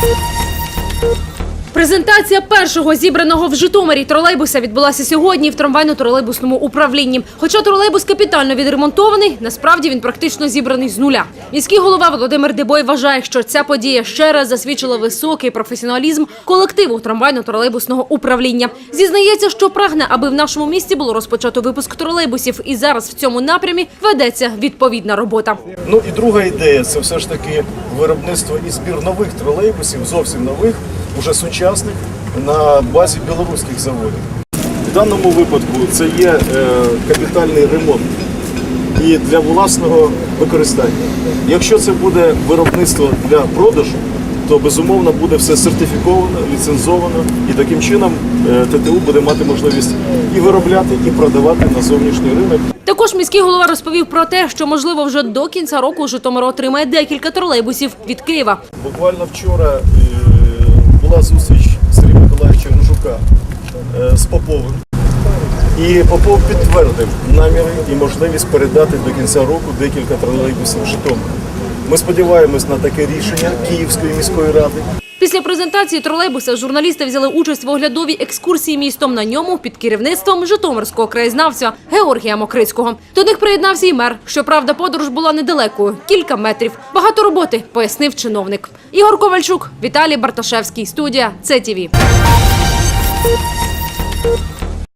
you Презентація першого зібраного в Житомирі тролейбуса відбулася сьогодні в трамвайно-тролейбусному управлінні. Хоча тролейбус капітально відремонтований, насправді він практично зібраний з нуля. Міський голова Володимир Дебой вважає, що ця подія ще раз засвідчила високий професіоналізм колективу трамвайно-тролейбусного управління. Зізнається, що прагне, аби в нашому місті було розпочато випуск тролейбусів, і зараз в цьому напрямі ведеться відповідна робота. Ну і друга ідея це все ж таки виробництво і збір нових тролейбусів, зовсім нових, уже сучасних на базі білоруських заводів. В даному випадку це є е, капітальний ремонт і для власного використання. Якщо це буде виробництво для продажу, то безумовно буде все сертифіковано, ліцензовано, і таким чином е, ТТУ буде мати можливість і виробляти, і продавати на зовнішній ринок. Також міський голова розповів про те, що можливо вже до кінця року Житомир отримає декілька тролейбусів від Києва. Буквально вчора е, була зустріч Сергія Миколаївича Ружука е, з Поповим. І Попов підтвердив наміри і можливість передати до кінця року декілька тролейбусів в Житомир. Ми сподіваємось на таке рішення Київської міської ради. Після презентації тролейбуса журналісти взяли участь в оглядовій екскурсії містом на ньому під керівництвом житомирського краєзнавця Георгія Мокрицького. До них приєднався і мер. Щоправда, подорож була недалекою кілька метрів. Багато роботи, пояснив чиновник. Ігор Ковальчук, Віталій Барташевський. Студія ЦТВ.